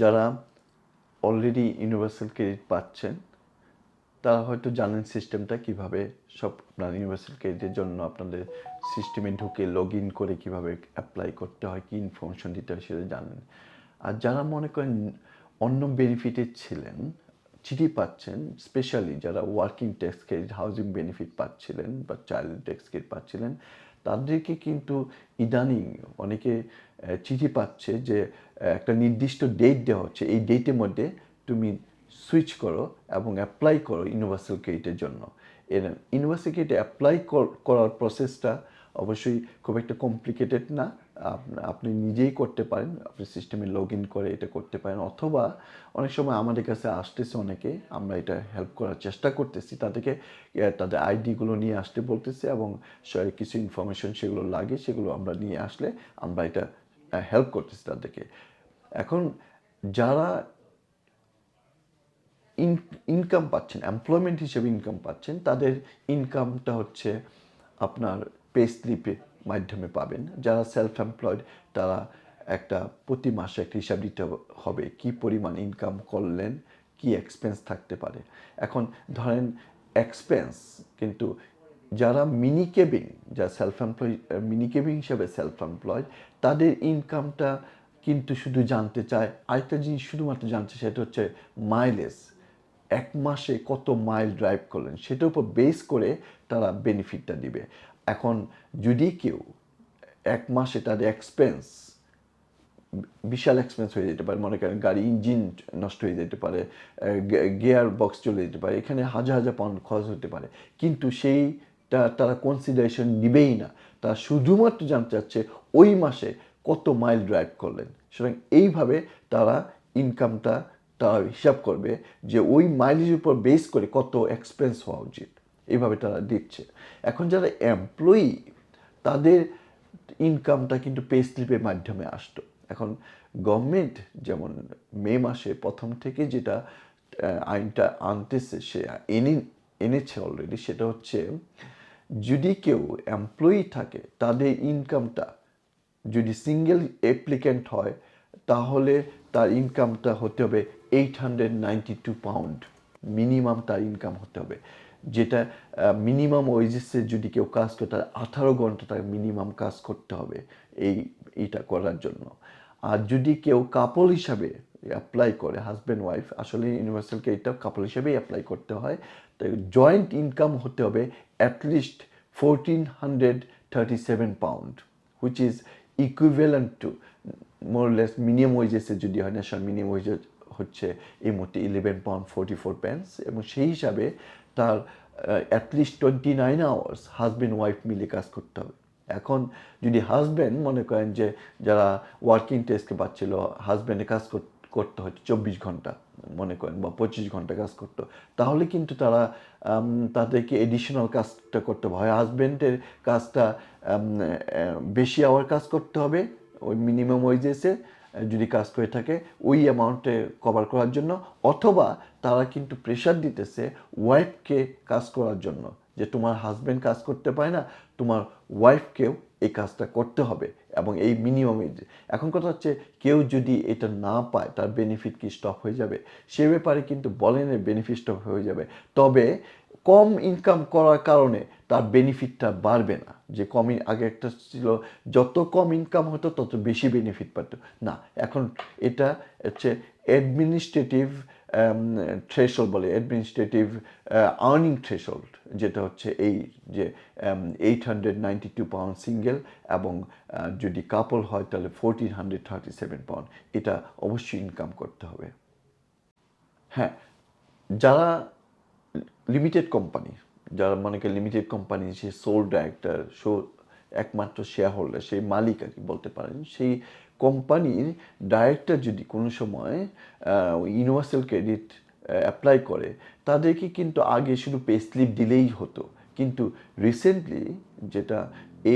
যারা already universal credit পাচ্ছেন, তারা হয়তো জানেন সিস্টেমটা কীভাবে সব আপনার ইউনিভার্সাল ক্রেডিটের জন্য আপনাদের সিস্টেমে ঢুকে লগ ইন করে কীভাবে অ্যাপ্লাই করতে হয়, কী ইনফরমেশন দিতে হয় সেটা জানেন। আর যারা মনে করেন অন্য বেনিফিটে ছিলেন চিঠি পাচ্ছেন স্পেশালি যারা working tax credit housing benefit পাচ্ছিলেন বা চাইল্ড ট্যাক্স ক্রেডিট পাচ্ছিলেন, তাদেরকে কিন্তু ইদানিং অনেকে চিঠি পাচ্ছে যে একটা নির্দিষ্ট ডেট দেওয়া হচ্ছে। এই ডেটের মধ্যে তুমি সুইচ করো এবং অ্যাপ্লাই করো ইউনিভার্সাল ক্রেডিটের জন্য। এর ইউনিভার্সাল ক্রেডিট অ্যাপ্লাই করার প্রসেসটা অবশ্যই খুব একটা কমপ্লিকেটেড না। আপনি নিজেই করতে পারেন, আপনি সিস্টেমে লগ ইন করে এটা করতে পারেন, অথবা অনেক সময় আমাদের কাছে আসতেছে অনেকে, আমরা এটা হেল্প করার চেষ্টা করতেছি, তাদেরকে তাদের আইডিগুলো নিয়ে আসতে বলতেছে এবং কিছু ইনফরমেশন সেগুলো লাগে, সেগুলো আমরা নিয়ে আসলে আমরা এটা হেল্প করতেছি তাদেরকে। এখন যারা ইনকাম পাচ্ছেন এমপ্লয়মেন্ট হিসেবে ইনকাম পাচ্ছেন, তাদের ইনকামটা হচ্ছে আপনার পে স্লিপের মাধ্যমে পাবেন। যারা সেলফ এমপ্লয়েড তারা একটা প্রতি মাসে একটা হিসাব দিতে হবে কি পরিমাণ ইনকাম করলেন, কি এক্সপেন্স থাকতে পারে। এখন ধরেন এক্সপেন্স কিন্তু যারা মিনি কেবিং যারা সেলফ এমপ্লয় মিনি কেবিং হিসাবে সেলফ এমপ্লয়েড তাদের ইনকামটা কিন্তু শুধু জানতে চায়। আরেকটা জিনিস শুধুমাত্র চায়, সেটা হচ্ছে মাইলেজ এক মাসে কত মাইল ড্রাইভ করলেন, সেটার উপর বেস করে তারা বেনিফিটটা দিবে। এখন যদি কেউ এক মাসে তাদের এক্সপেন্স বিশাল এক্সপেন্স হয়ে যেতে পারে, মনে করেন গাড়ি ইঞ্জিন নষ্ট হয়ে যেতে পারে গিয়ার বক্স চলে যেতে পারে, এখানে হাজার হাজার পাউন্ড খরচ হতে পারে, কিন্তু সেইটা তারা কনসিডারেশন নিবেই না। তারা শুধুমাত্র জানতে চাচ্ছে ওই মাসে কত মাইল ড্রাইভ করলেন। সুতরাং এইভাবে তারা ইনকামটা তারা হিসাব করবে যে ওই মাইলেজের উপর বেস করে কত এক্সপেন্স হওয়া উচিত। এইভাবে তারা দিচ্ছে এখন যারা এমপ্লয়ি তাদের ইনকামটা কিন্তু পে স্লিপের মাধ্যমে আসতো। এখন গভর্নমেন্ট যেমন মে মাসে প্রথম থেকে যেটা আইনটা আনতেছে, সে এনে, এনেছে অলরেডি সেটা হচ্ছে যদি কেউ এমপ্লয়ি থাকে, তাদের ইনকামটা যদি সিঙ্গেল অ্যাপ্লিক্যান্ট হয়, তাহলে তার ইনকামটা হতে হবে eight hundred ninety two pound minimum তার ইনকাম হতে হবে। যেটা মিনিমাম ওয়েজেসে যদি কেউ কাজ করে তার আঠারো ঘণ্টা তার মিনিমাম কাজ করতে হবে এই, এইটা করার জন্য। আর যদি কেউ কাপল হিসাবে অ্যাপ্লাই করে হাজব্যান্ড ওয়াইফ আসলে ইউনিভার্সালকে এটা কাপল হিসাবেই অ্যাপ্লাই করতে হয়। তো জয়েন্ট ইনকাম হতে হবে at least fourteen hundred thirty seven pound which is equivalent to more or less minimum ওয়েজেসে যদি হয় ন্যাশনাল মিনিমাম ওয়েজেস হচ্ছে এই মুহূর্তে eleven pound forty four pence এবং সেই হিসাবে তার at least twenty nine hours husband wife মিলে কাজ করতে হবে। এখন যদি হাজব্যান্ড মনে করেন যে যারা ওয়ার্কিং টেস্টকে পাচ্ছিল হাজব্যান্ডে কাজ করতে হচ্ছে চব্বিশ ঘণ্টা মনে করেন বা পঁচিশ ঘণ্টা কাজ করতো, তাহলে কিন্তু তারা তাদেরকে এডিশনাল কাজটা করতে হবে। হয় হাজব্যান্ডের কাজটা বেশি আওয়ার কাজ করতে হবে, ওই মিনিমাম ওয়েজেসে যদি কাজ করে থাকে, ওই অ্যামাউন্টে কভার করার জন্য, অথবা তারা কিন্তু প্রেশার দিতেছে ওয়াইফকে কাজ করার জন্য, যে তোমার হাজব্যান্ড কাজ করতে পারে না, তোমার ওয়াইফকেও এই কাজটা করতে হবে, এবং এই মিনিমাম এখন কথা হচ্ছে, কেউ যদি এটা না পায়, তার বেনিফিট কি স্টপ হয়ে যাবে? সে ব্যাপারে কিন্তু বলেন বেনিফিট স্টপ হয়ে যাবে। তবে কম ইনকাম করার কারণে তার বেনিফিটটা বাড়বে না। যে কম আগে একটা ছিল, যত কম ইনকাম হতো, তত বেশি বেনিফিট পেত না, এখন এটা হচ্ছে অ্যাডমিনিস্ট্রেটিভ থ্রেশল বলে অ্যাডমিনিস্ট্রেটিভ আর্নিং থ্রেশল্ড যেটা হচ্ছে এই যে eight hundred ninety two pound single এবং যদি কাপল হয়, তাহলে fourteen hundred thirty seven pound এটা অবশ্যই ইনকাম করতে হবে। হ্যাঁ যারা লিমিটেড কোম্পানি যারা মনে লিমিটেড কোম্পানি সে সোল ডাইরেক্টর সো একমাত্র শেয়ার হোল্ডার সেই মালিক আর কি বলতে পারেন, সেই কোম্পানির ডাইরেক্টর যদি কোনো সময় ইউনিভার্সাল ক্রেডিট অ্যাপ্লাই করে, তাদেরকে কিন্তু আগে শুধু পে স্লিপ দিলেই হতো। কিন্তু রিসেন্টলি যেটা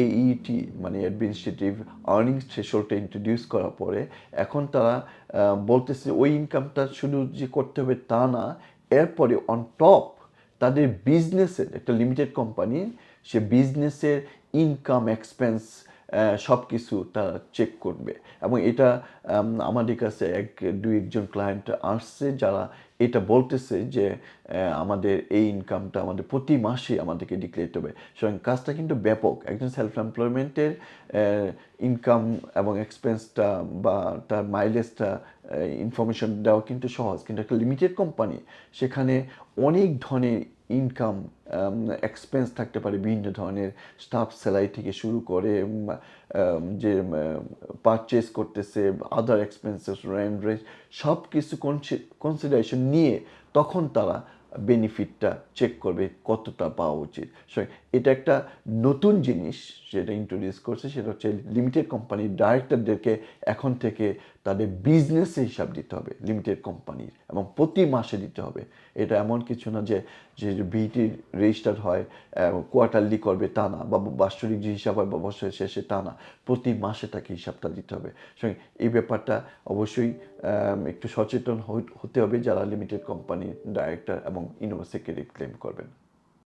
এইইটি মানে অ্যাডমিনিস্ট্রেটিভ আর্নিংস থ্রেশোল্ডটা ইন্ট্রোডিউস করার পরে, এখন তারা বলতেছে ওই ইনকামটা শুধু যে করতে হবে তা না এরপরে অন টপ তাদের বিজনেসের একটা লিমিটেড কোম্পানি সে বিজনেসের ইনকাম এক্সপেন্স সব কিছু তারা চেক করবে। এবং এটা আমাদের কাছে এক, দুই একজন ক্লায়েন্ট আসছে যারা এটা বলতেছে যে আমাদের এই ইনকামটা আমাদের প্রতি মাসে আমাদেরকে ডিক্লেয়ার হবে সুতরাং কাজটা কিন্তু ব্যাপক। একজন সেলফ এমপ্লয়মেন্টের ইনকাম এবং এক্সপেন্সটা বা তার মাইলেজটা ইনফরমেশন দেওয়া কিন্তু সহজ। কিন্তু একটা লিমিটেড কোম্পানি সেখানে অনেক ধরনের ইনকাম এক্সপেন্স থাকতে পারে বিভিন্ন ধরনের স্টাফ স্যালারি থেকে শুরু করে যে পারচেস করতেছে আদার এক্সপেন্সেস রেন্ট রেস সব কিছু কনসিডারেশন নিয়ে তখন তারা বেনিফিটটা চেক করবে কতটা পাওয়া উচিত। সো এটা একটা নতুন জিনিস যেটা ইন্ট্রোডিউস করছে, সেটা হচ্ছে লিমিটেড কোম্পানির ডাইরেক্টরদেরকে এখন থেকে তাদের বিজনেসে হিসাব দিতে হবে লিমিটেড কোম্পানির এবং প্রতি মাসে দিতে হবে। এটা এমন কিছু না যে যে বিটি রেজিস্টার হয় কোয়ার্টারলি করবে তা না, বা বাৎসরিক যে হিসাব হয়, বা বছরের শেষে তা না, প্রতি মাসে তাকে হিসাবটা দিতে হবে। সঙ্গে এই ব্যাপারটা অবশ্যই একটু সচেতন হতে হবে যারা লিমিটেড কোম্পানির ডাইরেক্টর এবং সেক্রেটারি ক্লেম করবেন।